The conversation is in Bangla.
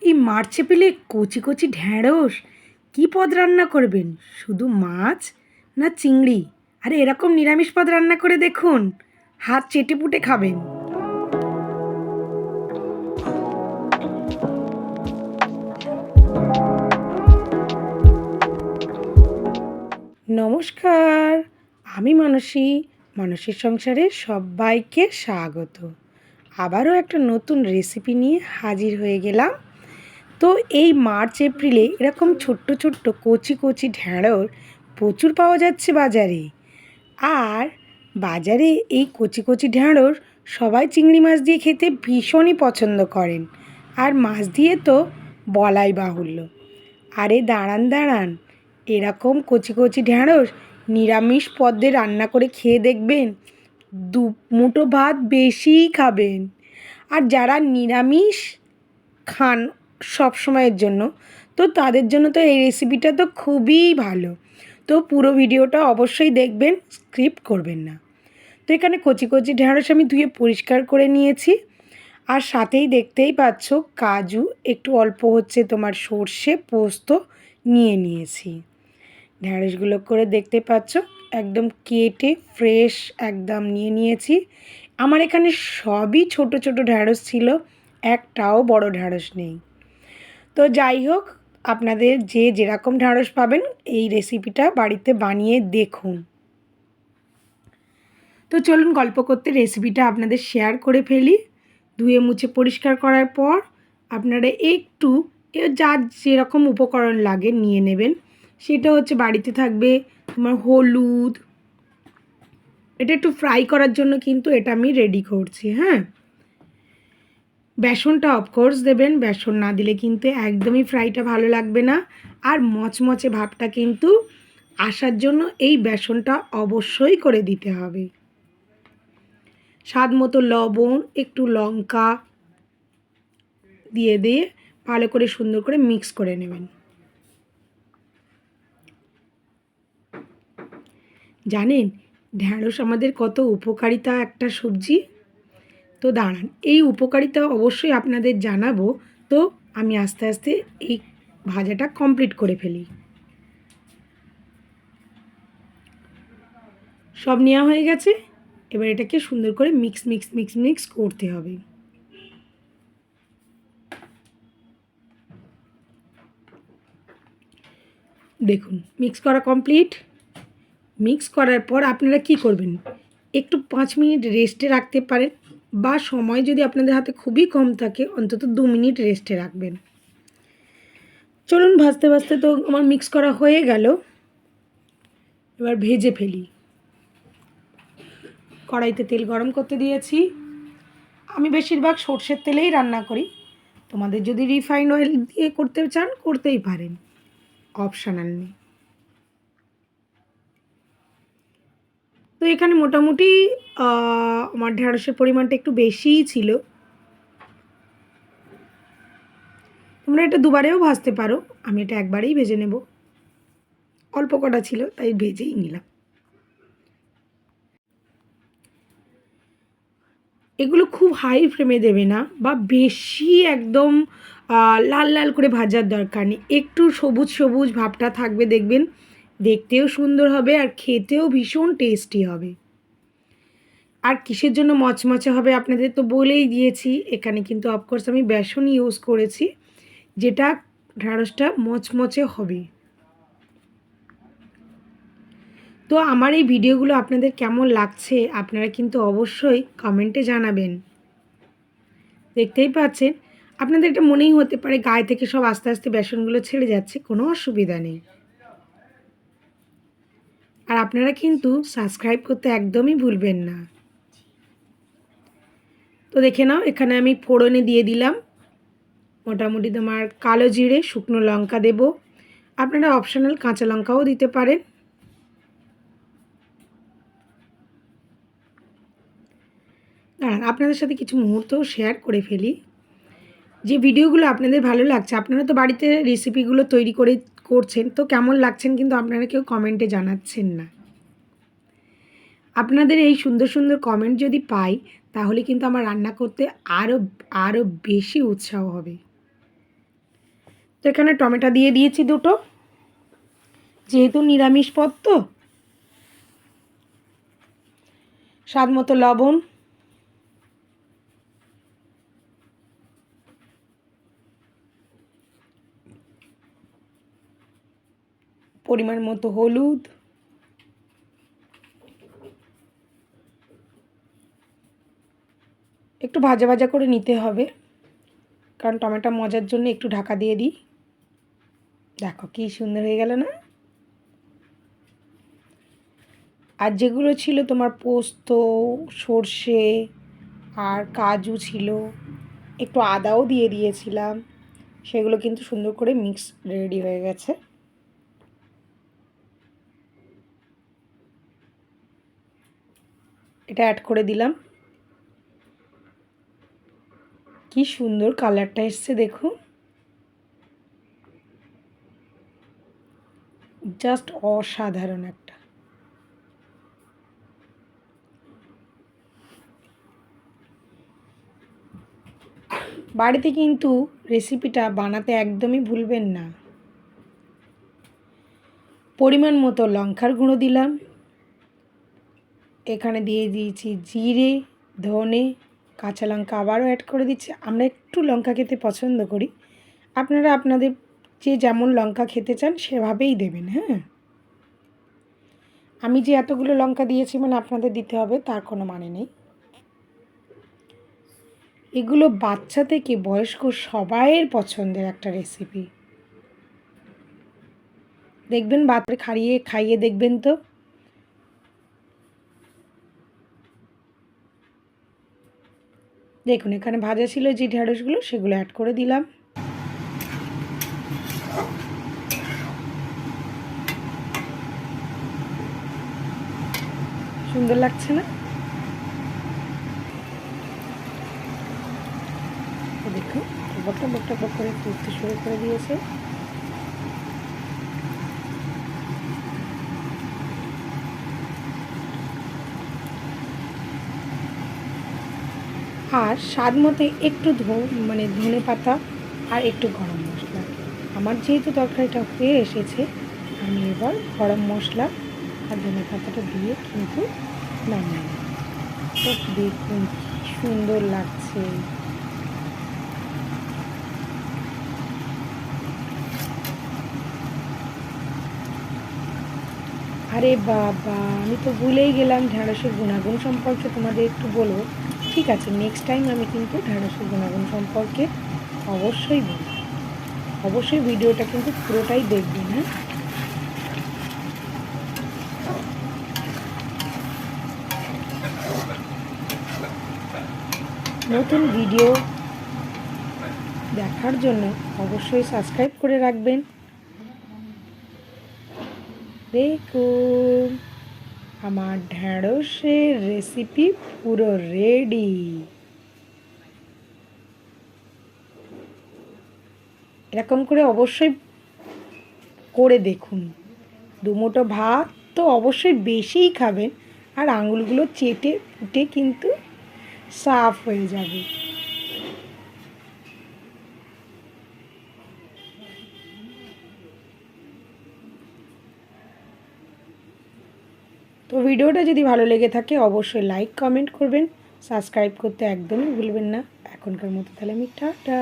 এই মার্চে পেলে কচি কচি ঢ্যাঁড়স? কী পদ রান্না করবেন? শুধু মাছ না চিংড়ি? আরে এরকম নিরামিষ পদ রান্না করে দেখুন। হাত চেটে পুটে খাবেন। নমস্কার, আমি মানসী। মানসীর সংসারে সবাইকে স্বাগত। আবারও একটা নতুন রেসিপি নিয়ে হাজির হয়ে গেলাম। তো এই মার্চ, এপ্রিলে এরকম ছোট্ট ছোট্ট, কচি কচি ঢ্যাঁড়স প্রচুর পাওয়া যাচ্ছে বাজারে। আর বাজারে এই কচি কচি ঢ্যাঁড়স সবাই চিংড়ি মাছ দিয়ে খেতে ভীষণই পছন্দ করেন। আর মাছ দিয়ে তো বলাই বাহুল্য। আরে দাঁড়ান দাঁড়ান, এরকম কচি কচি ঢ্যাঁড়স নিরামিষ পদ্মে রান্না করে খেয়ে দেখবেন দু মুঠো ভাত বেশিই খাবেন। আর যারা নিরামিষ খান সব সময়ের জন্য। তো তাদের জন্য তো এই রেসিপিটা তো খুবই ভালো। তো পুরো ভিডিওটা অবশ্যই দেখবেন স্ক্রিপ্ট করবেন না। তো এখানে কচি কচি ঢ্যাঁড়স আমি ধুয়ে পরিষ্কার করে নিয়েছি। আর সাথেই দেখতেই পাচ্ছ কাজু, একটু অল্প হচ্ছে তোমার সর্ষে পোস্ত নিয়ে নিয়েছি। ঢ্যাঁড়সগুলো করে দেখতে পাচ্ছ, একদম কেটে ফ্রেশ একদম নিয়ে নিয়েছি। আমার এখানে সবই ছোট ছোট ঢ্যাঁড়স ছিল, একটাও বড় ঢ্যাঁড়স নেই। তো যাই হোক, আপনাদের যে যেরকম ঢ্যাঁড়স পাবেন, এই রেসিপিটা বাড়িতে বানিয়ে দেখুন। তো চলুন গল্প করতে রেসিপিটা আপনাদের শেয়ার করে ফেলি। ধুয়ে মুছে পরিষ্কার করার পর, আপনারা একটু যার যেরকম উপকরণ লাগে নিয়ে নেবেন। সেটা হচ্ছে বাড়িতে থাকবে তোমার হলুদ। এটা একটু ফ্রাই করার জন্য কিন্তু এটা আমি রেডি করছি হ্যাঁ? বেসনটা অফকোর্স দেবেন, বেসন না দিলে কিন্তু একদমই ফ্রাইটা ভালো লাগবে না। আর মচমচে ভাবটা কিন্তু আসার জন্য এই বেসনটা অবশ্যই করে দিতে হবে। স্বাদ মতো লবণ, একটু লঙ্কা দিয়ে দিয়ে ভালো করে সুন্দর করে মিক্স করে নেবেন। জানেন, ঢ্যাঁড়স আমাদের কত উপকারিতা একটা সবজি। তো দাঁড়ান, এই উপকারিতা অবশ্যই আপনাদের জানাব। তো আমি আস্তে আস্তে এই ভাজাটা কমপ্লিট করে ফেলি। সব নেওয়া হয়ে গেছে। এবার এটাকে সুন্দর করে মিক্স মিক্স মিক্স মিক্স করতে হবে। দেখুন মিক্স করা কমপ্লিট মিক্স করার পর আপনারা কি করবেন? একটু পাঁচ মিনিট রেস্টে রাখতে পারেন। বা সময় যদি আপনাদের হাতে খুবই কম থাকে, অন্তত দু মিনিট রেস্টে রাখবেন। চলুন ভাজতে ভাজতে তো আমার মিক্স করা হয়ে গেল। এবার ভেজে ফেলি। কড়াইতে তেল গরম করতে দিয়েছি। আমি বেশিরভাগ সর্ষের তেলেই রান্না করি। তোমাদের যদি রিফাইন অয়েল দিয়ে করতে চান, করতেই পারেন। অপশানাল নেই। তো এখানে মোটামুটি আমার ঢ্যাঁড়সের পরিমাণটা একটু বেশিই ছিল। তোমরা এটা দুবারেও ভাজতে পারো, আমি এটা একবারেই ভেজে নেব। অল্প কটা ছিল, তাই ভেজেই নিলাম। এগুলো খুব হাই ফ্লেমে দেবে না, বা বেশি একদম লাল লাল করে ভাজার দরকার নেই। একটু সবুজ সবুজ ভাবটা থাকবে, দেখবেন দেখতেও সুন্দর হবে আর খেতেও ভীষণ টেস্টি হবে। আর কিসের জন্য মচমচে হবে আপনাদের তো বলেই দিয়েছি, এখানে কিন্তু অফকোর্স আমি বেসন ইউজ করেছি, যেটা ঢ্যাঁড়সটা মচমচে হবে। তো আমার এই ভিডিওগুলো আপনাদের কেমন লাগছে আপনারা কিন্তু অবশ্যই কমেন্টে জানাবেন। দেখতেই পাচ্ছেন, আপনাদের এটা মনেই হতে পারে গায়ে থেকে সব আস্তে আস্তে বেসনগুলো ছেড়ে যাচ্ছে, কোনো অসুবিধা নেই। আর আপনারা কিন্তু সাবস্ক্রাইব করতে একদমই ভুলবেন না। তো দেখে নাও, এখানে আমি ফোড়নে দিয়ে দিলাম। মোটামুটি তোমার কালো জিরে, শুকনো লঙ্কা দেব। আপনারা অপশনাল কাঁচা লঙ্কাও দিতে পারেন। দাঁড়ান, আপনাদের সাথে কিছু মুহূর্ত শেয়ার করে ফেলি। যে ভিডিওগুলো আপনাদের ভালো লাগছে, আপনারা তো বাড়িতে রেসিপিগুলো তৈরি করে করছেন, তো কেমন লাগছেন কিন্তু আপনারা কেউ কমেন্টে জানাচ্ছেন না। আপনাদের এই সুন্দর সুন্দর কমেন্ট যদি পাই, তাহলে কিন্তু আমার রান্না করতে আরও আরও বেশি উৎসাহ হবে। তো এখানে টমেটো দিয়ে দিয়েছি দুটো। যেহেতু নিরামিষ পদ তো, স্বাদ মতো লবণ। পরিমাণ মতো হলুদ। একটু ভাজা ভাজা করে নিতে হবে, কারণ টমেটো মজার জন্য একটু ঢাকা দিয়ে দিই। দেখো কি সুন্দর হয়ে গেল না? আর যেগুলো ছিল তোমার পোস্ত, সর্ষে আর কাজু ছিল, একটু আদাও দিয়ে দিয়েছিলাম। সেগুলো কিন্তু সুন্দর করে মিক্স রেডি হয়ে গেছে। এটা অ্যাড করে দিলাম। কি সুন্দর কালারটা এসছে দেখুন জাস্ট অসাধারণ একটা। বাড়িতে কিন্তু রেসিপিটা বানাতে একদমই ভুলবেন না। পরিমাণ মতো লঙ্কার গুঁড়ো দিলাম। এখানে দিয়ে দিয়েছি জিরে, ধনে, কাঁচা লঙ্কা আবারও অ্যাড করে দিচ্ছি। আমরা একটু লঙ্কা খেতে পছন্দ করি। আপনারা আপনাদের যে যেমন লঙ্কা খেতে চান সেভাবেই দেবেন হ্যাঁ? আমি যে এতগুলো লঙ্কা দিয়েছি মানে আপনাদের দিতে হবে, তার কোনো মানে নেই। এগুলো বাচ্চা থেকে বয়স্ক সবাইয়ের পছন্দের একটা রেসিপি দেখবেন বাচ্চা খাইয়ে খাইয়ে দেখবেন তো। দেখুন, এখানে ভাজা ছিল যে ঢেঁড়সগুলো সেগুলো অ্যাড করে দিলাম। সুন্দর লাগছে না? দেখুন, বকটা বকটা বক করে তুলতে শুরু করে দিয়েছে। আর স্বাদ মতো একটু ধো মানে ধনে পাতা আর একটু গরম মশলা। আমার যেহেতু তরকারিটা হয়ে এসেছে, আমি এবার গরম মশলা আর ধনে পাতাটা দিয়ে কিন্তু নামিয়ে তো দেখুন সুন্দর লাগছে। আরে বাবা, আমি তো ভুলেই গেলাম ঢ্যাঁড়সের গুণাগুণ সম্পর্কে তোমাদের একটু বলব। ঠিক আছে নেক্সট টাইম আমি কিন্তু ঢ্যাঁড়সের গুণাগুণ সম্পর্কে অবশ্যই বলব। অবশ্যই ভিডিওটা কিন্তু পুরোটাই দেখবেন হ্যাঁ? নতুন ভিডিও দেখার জন্য অবশ্যই সাবস্ক্রাইব করে রাখবেন। দেখুন আমার ঢ্যাঁড়সের রেসিপি পুরো রেডি এরকম করে অবশ্যই করে দেখুন। দুমোটো ভাত তো অবশ্যই বেশিই খাবেন, আর আঙুলগুলো চেটে ফুটে কিন্তু সাফ হয়ে যাবে। তো ভিডিওটা যদি ভালো লেগে থাকে, অবশ্যই লাইক কমেন্ট করবেন। সাবস্ক্রাইব করতে একদমই ভুলবেন না। এখনকার মতো তাহলে আমি টাটা।